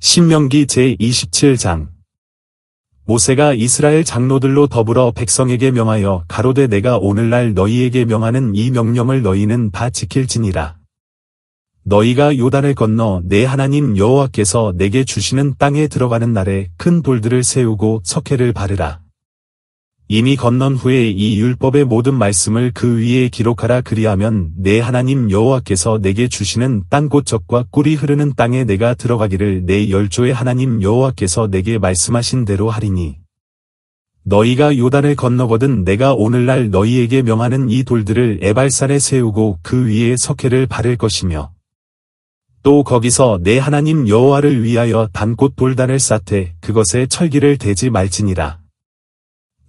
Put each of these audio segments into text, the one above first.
신명기 제27장 모세가 이스라엘 장로들로 더불어 백성에게 명하여 가로되 내가 오늘날 너희에게 명하는 이 명령을 너희는 다 지킬지니라. 너희가 요단을 건너 내 하나님 여호와께서 내게 주시는 땅에 들어가는 날에 큰 돌들을 세우고 석회를 바르라. 이미 건넌 후에 이 율법의 모든 말씀을 그 위에 기록하라 그리하면 내 하나님 여호와께서 내게 주시는 땅 곧적과 꿀이 흐르는 땅에 내가 들어가기를 내 열조의 하나님 여호와께서 내게 말씀하신 대로 하리니 너희가 요단을 건너거든 내가 오늘날 너희에게 명하는 이 돌들을 에발산에 세우고 그 위에 석회를 바를 것이며 또 거기서 내 하나님 여호와를 위하여 단꽃 돌단을 쌓되 그것에 철기를 대지 말지니라.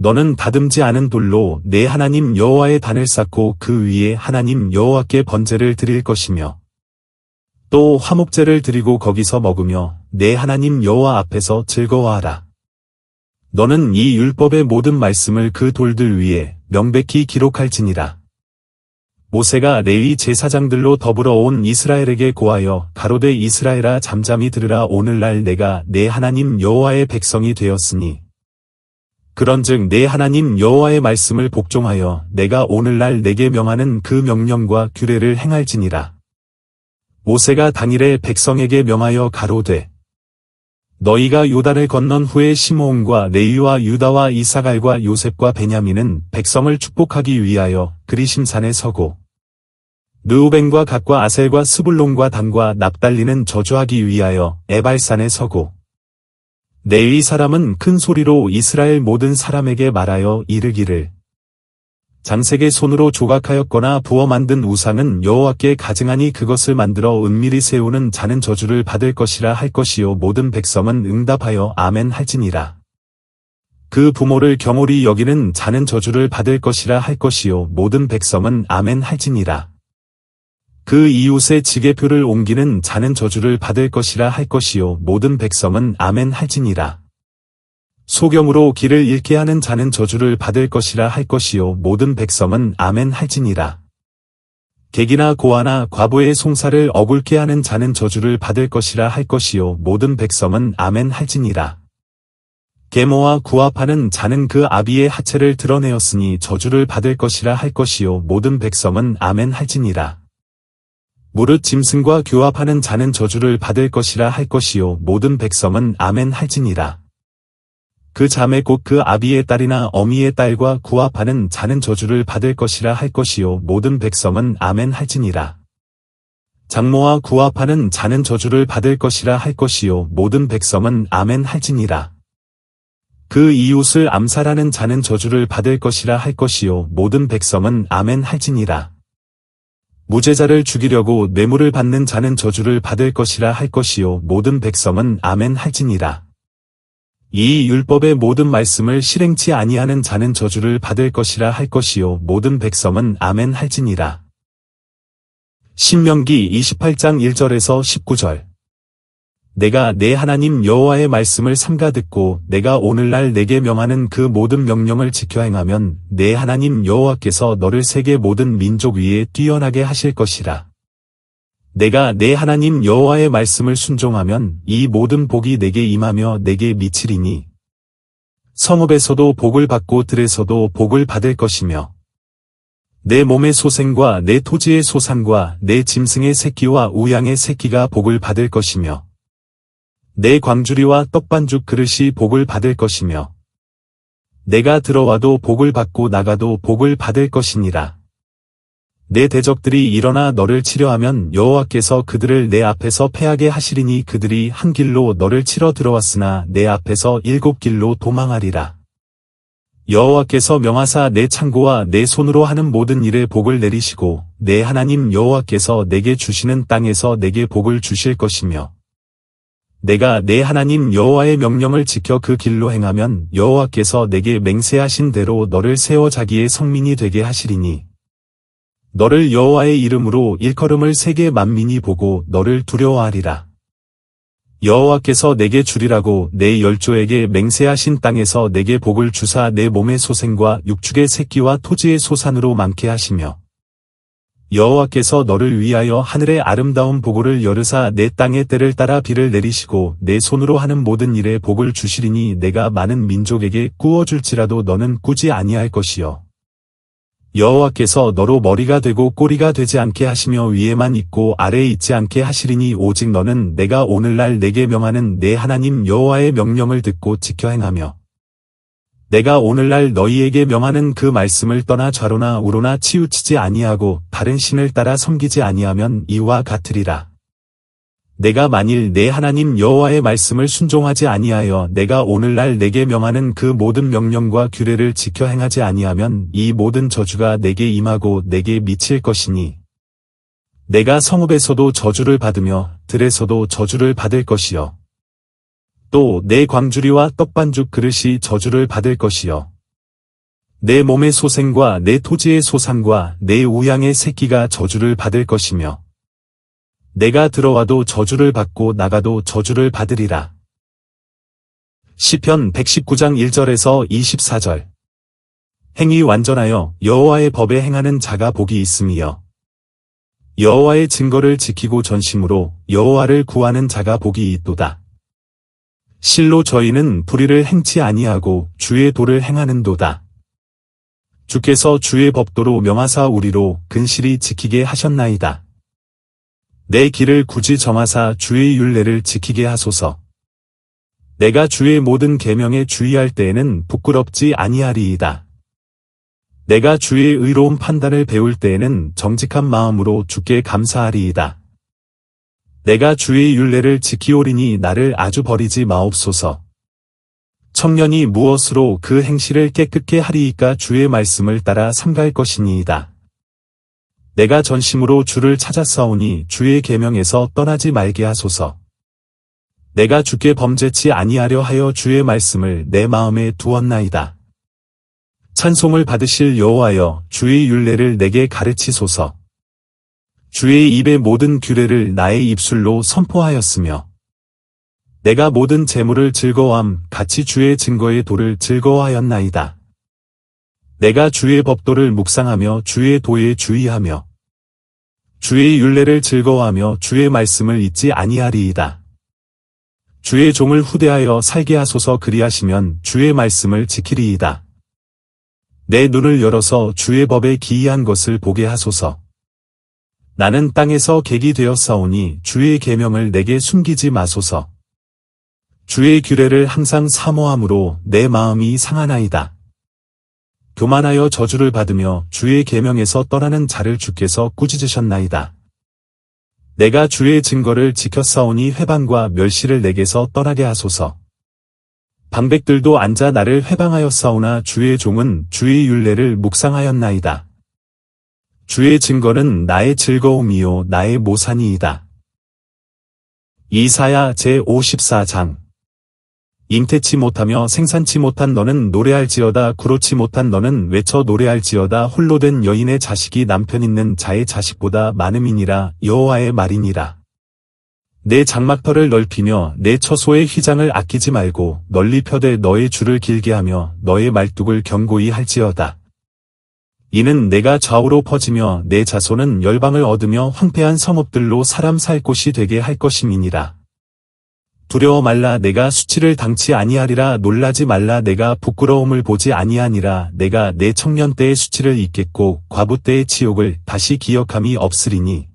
너는 다듬지 않은 돌로 내 하나님 여호와의 단을 쌓고 그 위에 하나님 여호와께 번제를 드릴 것이며 또 화목제를 드리고 거기서 먹으며 내 하나님 여호와 앞에서 즐거워하라. 너는 이 율법의 모든 말씀을 그 돌들 위에 명백히 기록할지니라. 모세가 레위 제사장들로 더불어 온 이스라엘에게 고하여 가로되 이스라엘아 잠잠히 들으라 오늘날 내가 내 하나님 여호와의 백성이 되었으니 그런즉 내 하나님 여호와의 말씀을 복종하여 내가 오늘날 내게 명하는 그 명령과 규례를 행할지니라. 모세가 당일에 백성에게 명하여 가로되 너희가 요단을 건넌 후에 시므온과 레위와 유다와 이사갈과 요셉과 베냐민은 백성을 축복하기 위하여 그리심산에 서고 르우벤과 갓과 아셀과 스불론과 단과 납달리는 저주하기 위하여 에발산에 서고 내위 사람은 큰 소리로 이스라엘 모든 사람에게 말하여 이르기를 장색의 손으로 조각하였거나 부어 만든 우상은 여호와께 가증하니 그것을 만들어 은밀히 세우는 자는 저주를 받을 것이라 할 것이요 모든 백성은 응답하여 아멘 할지니라. 그 부모를 경홀히 여기는 자는 저주를 받을 것이라 할 것이요 모든 백성은 아멘 할지니라. 그 이웃의 지게표를 옮기는 자는 저주를 받을 것이라 할 것이요 모든 백성은 아멘 할지니라. 소경으로 길을 잃게 하는 자는 저주를 받을 것이라 할 것이요 모든 백성은 아멘 할지니라. 객이나 고아나 과부의 송사를 어굴게 하는 자는 저주를 받을 것이라 할 것이요 모든 백성은 아멘 할지니라. 계모와 구합하는 자는 그 아비의 하체를 드러내었으니 저주를 받을 것이라 할 것이요 모든 백성은 아멘 할지니라. 무릇 짐승과 교합하는 자는 저주를 받을 것이라 할 것이요 모든 백성은 아멘 할지니라. 그 자매 곧 그 아비의 딸이나 어미의 딸과 구합하는 자는 저주를 받을 것이라 할 것이요 모든 백성은 아멘 할지니라. 장모와 구합하는 자는 저주를 받을 것이라 할 것이요 모든 백성은 아멘 할지니라. 그 이웃을 암살하는 자는 저주를 받을 것이라 할 것이요 모든 백성은 아멘 할지니라. 무죄자를 죽이려고 뇌물을 받는 자는 저주를 받을 것이라 할 것이요 모든 백성은 아멘 할지니라. 이 율법의 모든 말씀을 실행치 아니하는 자는 저주를 받을 것이라 할 것이요 모든 백성은 아멘 할지니라. 신명기 28장 1절에서 19절 내가 내 하나님 여호와의 말씀을 삼가 듣고 내가 오늘날 내게 명하는 그 모든 명령을 지켜 행하면 내 하나님 여호와께서 너를 세계 모든 민족 위에 뛰어나게 하실 것이라. 내가 내 하나님 여호와의 말씀을 순종하면 이 모든 복이 내게 임하며 내게 미치리니 성읍에서도 복을 받고 들에서도 복을 받을 것이며 내 몸의 소생과 내 토지의 소산과 내 짐승의 새끼와 우양의 새끼가 복을 받을 것이며 내 광주리와 떡반죽 그릇이 복을 받을 것이며 내가 들어와도 복을 받고 나가도 복을 받을 것이니라. 내 대적들이 일어나 너를 치려하면 여호와께서 그들을 내 앞에서 패하게 하시리니 그들이 한 길로 너를 치러 들어왔으나 내 앞에서 일곱 길로 도망하리라. 여호와께서 명하사 내 창고와 내 손으로 하는 모든 일에 복을 내리시고 내 하나님 여호와께서 내게 주시는 땅에서 내게 복을 주실 것이며 내가 내 하나님 여호와의 명령을 지켜 그 길로 행하면 여호와께서 내게 맹세하신 대로 너를 세워 자기의 성민이 되게 하시리니 너를 여호와의 이름으로 일컬음을 세계 만민이 보고 너를 두려워하리라. 여호와께서 내게 주리라고 내 열조에게 맹세하신 땅에서 내게 복을 주사 내 몸의 소생과 육축의 새끼와 토지의 소산으로 많게 하시며 여호와께서 너를 위하여 하늘의 아름다운 보고를 열으사 내 땅의 때를 따라 비를 내리시고 내 손으로 하는 모든 일에 복을 주시리니 내가 많은 민족에게 꾸어줄지라도 너는 꾸지 아니할 것이요. 여호와께서 너로 머리가 되고 꼬리가 되지 않게 하시며 위에만 있고 아래에 있지 않게 하시리니 오직 너는 내가 오늘날 내게 명하는 내 하나님 여호와의 명령을 듣고 지켜 행하며 내가 오늘날 너희에게 명하는 그 말씀을 떠나 좌로나 우로나 치우치지 아니하고 다른 신을 따라 섬기지 아니하면 이와 같으리라. 내가 만일 내 하나님 여호와의 말씀을 순종하지 아니하여 내가 오늘날 내게 명하는 그 모든 명령과 규례를 지켜 행하지 아니하면 이 모든 저주가 내게 임하고 내게 미칠 것이니 내가 성읍에서도 저주를 받으며 들에서도 저주를 받을 것이요 또 내 광주리와 떡반죽 그릇이 저주를 받을 것이요 내 몸의 소생과 내 토지의 소상과 내 우양의 새끼가 저주를 받을 것이며 내가 들어와도 저주를 받고 나가도 저주를 받으리라. 시편 119장 1절에서 24절 행위 완전하여 여호와의 법에 행하는 자가 복이 있음이여. 여호와의 증거를 지키고 전심으로 여호와를 구하는 자가 복이 있도다. 실로 저희는 불의를 행치 아니하고 주의 도를 행하는도다. 주께서 주의 법도로 명하사 우리로 근실히 지키게 하셨나이다. 내 길을 굳이 정하사 주의 율례를 지키게 하소서. 내가 주의 모든 계명에 주의할 때에는 부끄럽지 아니하리이다. 내가 주의 의로운 판단을 배울 때에는 정직한 마음으로 주께 감사하리이다. 내가 주의 율례를 지키오리니 나를 아주 버리지 마옵소서. 청년이 무엇으로 그 행실을 깨끗게 하리이까 주의 말씀을 따라 삼갈 것이니이다. 내가 전심으로 주를 찾았사오니 주의 계명에서 떠나지 말게 하소서. 내가 주께 범죄치 아니하려 하여 주의 말씀을 내 마음에 두었나이다. 찬송을 받으실 여호와여 주의 율례를 내게 가르치소서. 주의 입의 모든 규례를 나의 입술로 선포하였으며 내가 모든 재물을 즐거워함 같이 주의 증거의 도를 즐거워하였나이다. 내가 주의 법도를 묵상하며 주의 도에 주의하며 주의 율례를 즐거워하며 주의 말씀을 잊지 아니하리이다. 주의 종을 후대하여 살게 하소서 그리하시면 주의 말씀을 지키리이다. 내 눈을 열어서 주의 법에 기이한 것을 보게 하소서. 나는 땅에서 객이 되었사오니 주의 계명을 내게 숨기지 마소서. 주의 규례를 항상 사모함으로 내 마음이 상하나이다. 교만하여 저주를 받으며 주의 계명에서 떠나는 자를 주께서 꾸짖으셨나이다. 내가 주의 증거를 지켰사오니 회방과 멸시를 내게서 떠나게 하소서. 방백들도 앉아 나를 회방하였사오나 주의 종은 주의 율례를 묵상하였나이다. 주의 증거는 나의 즐거움이요 나의 모산이이다. 이사야 제54장 잉태치 못하며 생산치 못한 너는 노래할지어다 구로치 못한 너는 외쳐 노래할지어다 홀로 된 여인의 자식이 남편 있는 자의 자식보다 많음이니라 여호와의 말이니라. 내 장막터를 넓히며 내 처소의 휘장을 아끼지 말고 널리 펴되 너의 줄을 길게 하며 너의 말뚝을 견고히 할지어다. 이는 내가 좌우로 퍼지며 내 자손은 열방을 얻으며 황폐한 성읍들로 사람 살 곳이 되게 할 것임이니라. 두려워 말라 내가 수치를 당치 아니하리라. 놀라지 말라 내가 부끄러움을 보지 아니하니라. 내가 내 청년 때의 수치를 잊겠고 과부 때의 치욕을 다시 기억함이 없으리니.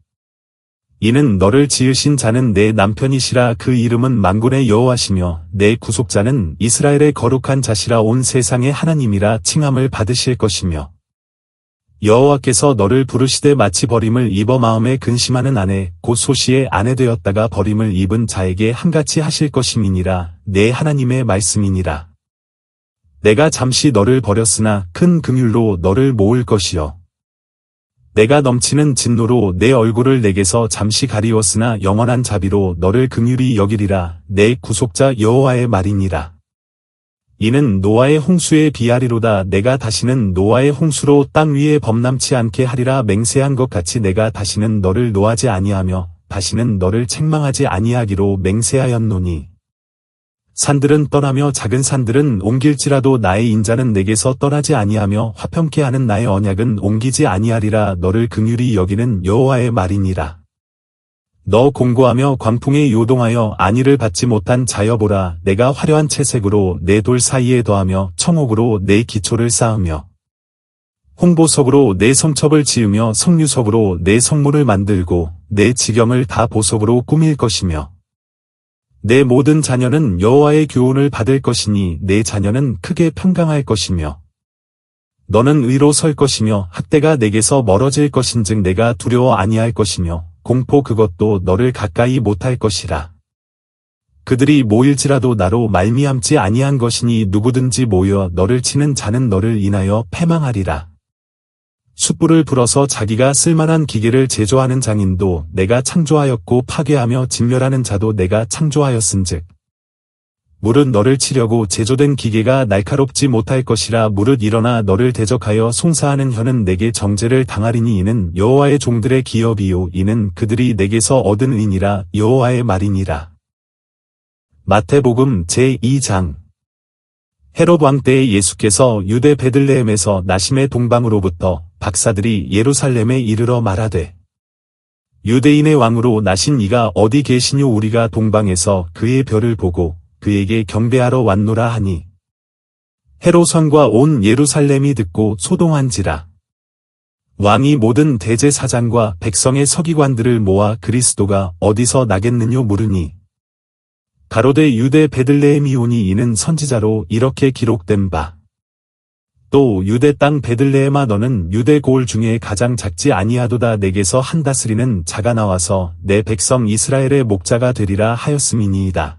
이는 너를 지으신 자는 내 남편이시라. 그 이름은 만군의 여호와시며 내 구속자는 이스라엘의 거룩한 자시라. 온 세상의 하나님이라 칭함을 받으실 것이며 여호와께서 너를 부르시되 마치 버림을 입어 마음에 근심하는 아내 곧 소시의 아내 되었다가 버림을 입은 자에게 한같이 하실 것임이니라. 내 하나님의 말씀이니라. 내가 잠시 너를 버렸으나 큰 긍휼로 너를 모을 것이요. 내가 넘치는 진노로 내 얼굴을 내게서 잠시 가리웠으나 영원한 자비로 너를 긍휼히 여기리라. 내 구속자 여호와의 말이니라 이는 노아의 홍수에 비하리로다. 내가 다시는 노아의 홍수로 땅 위에 범람치 않게 하리라. 맹세한 것 같이 내가 다시는 너를 노하지 아니하며 다시는 너를 책망하지 아니하기로 맹세하였노니. 산들은 떠나며 작은 산들은 옮길지라도 나의 인자는 내게서 떠나지 아니하며 화평케 하는 나의 언약은 옮기지 아니하리라. 너를 긍휼히 여기는 여호와의 말이니라. 너 공고하며 광풍에 요동하여 안위를 받지 못한 자여보라 내가 화려한 채색으로 내 돌 사이에 더하며 청옥으로 내 기초를 쌓으며 홍보석으로 내 성첩을 지으며 성류석으로 내 성문을 만들고 내 지경을 다 보석으로 꾸밀 것이며 내 모든 자녀는 여호와의 교훈을 받을 것이니 내 자녀는 크게 평강할 것이며 너는 의로 설 것이며 학대가 내게서 멀어질 것인즉 내가 두려워 아니할 것이며 공포 그것도 너를 가까이 못할 것이라. 그들이 모일지라도 나로 말미암지 아니한 것이니 누구든지 모여 너를 치는 자는 너를 인하여 패망하리라. 숯불을 불어서 자기가 쓸만한 기계를 제조하는 장인도 내가 창조하였고 파괴하며 진멸하는 자도 내가 창조하였은즉 무릇 너를 치려고 제조된 기계가 날카롭지 못할 것이라 무릇 일어나 너를 대적하여 송사하는 혀는 내게 정죄를 당하리니 이는 여호와의 종들의 기업이요 이는 그들이 내게서 얻은 의니라 여호와의 말이니라. 마태복음 제2장 헤롯 왕 때에 예수께서 유대 베들레헴에서 나심의 동방으로부터 박사들이 예루살렘에 이르러 말하되 유대인의 왕으로 나신 이가 어디 계시뇨 우리가 동방에서 그의 별을 보고 그에게 경배하러 왔노라 하니 헤롯왕과 온 예루살렘이 듣고 소동한지라 왕이 모든 대제사장과 백성의 서기관들을 모아 그리스도가 어디서 나겠느뇨 물으니 가로대 유대 베들레헴이오니 이는 선지자로 이렇게 기록된 바. 또 유대 땅 베들레헴아 너는 유대 고을 중에 가장 작지 아니하도다 내게서 한 다스리는 자가 나와서 내 백성 이스라엘의 목자가 되리라 하였음이니이다.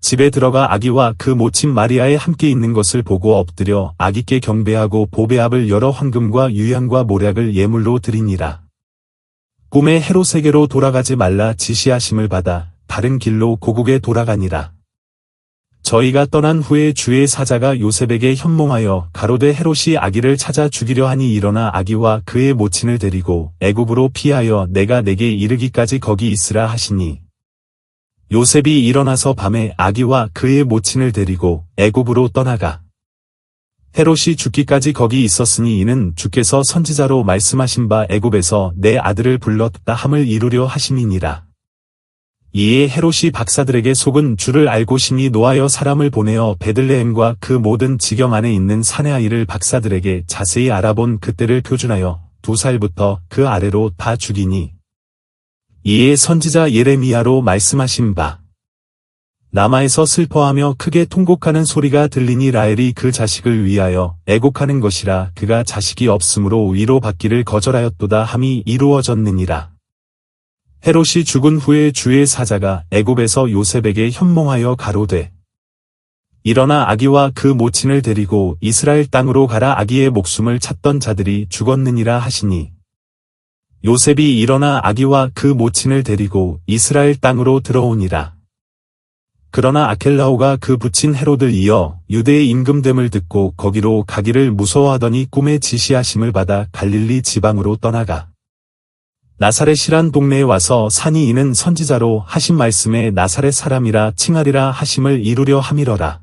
집에 들어가 아기와 그 모친 마리아에 함께 있는 것을 보고 엎드려 아기께 경배하고 보배합을 여러 황금과 유향과 모략을 예물로 드리니라. 꿈에 헤롯에게로 돌아가지 말라 지시하심을 받아 다른 길로 고국에 돌아가니라. 저희가 떠난 후에 주의 사자가 요셉에게 현몽하여 가로대 헤롯이 아기를 찾아 죽이려 하니 일어나 아기와 그의 모친을 데리고 애굽으로 피하여 내가 내게 이르기까지 거기 있으라 하시니 요셉이 일어나서 밤에 아기와 그의 모친을 데리고 애굽으로 떠나가 헤롯이 죽기까지 거기 있었으니 이는 주께서 선지자로 말씀하신 바 애굽에서 내 아들을 불렀다 함을 이루려 하심이니라. 이에 헤롯이 박사들에게 속은 줄을 알고 심히 노하여 사람을 보내어 베들레헴과 그 모든 지경 안에 있는 사내 아이를 박사들에게 자세히 알아본 그때를 표준하여 두 살부터 그 아래로 다 죽이니 이에 선지자 예레미야로 말씀하신 바 남아에서 슬퍼하며 크게 통곡하는 소리가 들리니 라헬이 그 자식을 위하여 애곡하는 것이라 그가 자식이 없으므로 위로받기를 거절하였도다 함이 이루어졌느니라. 헤롯이 죽은 후에 주의 사자가 애굽에서 요셉에게 현몽하여 가로되 일어나 아기와 그 모친을 데리고 이스라엘 땅으로 가라 아기의 목숨을 찾던 자들이 죽었느니라 하시니 요셉이 일어나 아기와 그 모친을 데리고 이스라엘 땅으로 들어오니라. 그러나 아켈라오가 그 부친 헤롯을 이어 유대의 임금됨을 듣고 거기로 가기를 무서워하더니 꿈에 지시하심을 받아 갈릴리 지방으로 떠나가. 나사렛이란 동네에 와서 산이 이는 선지자로 하신 말씀에 나사렛 사람이라 칭하리라 하심을 이루려 함이러라.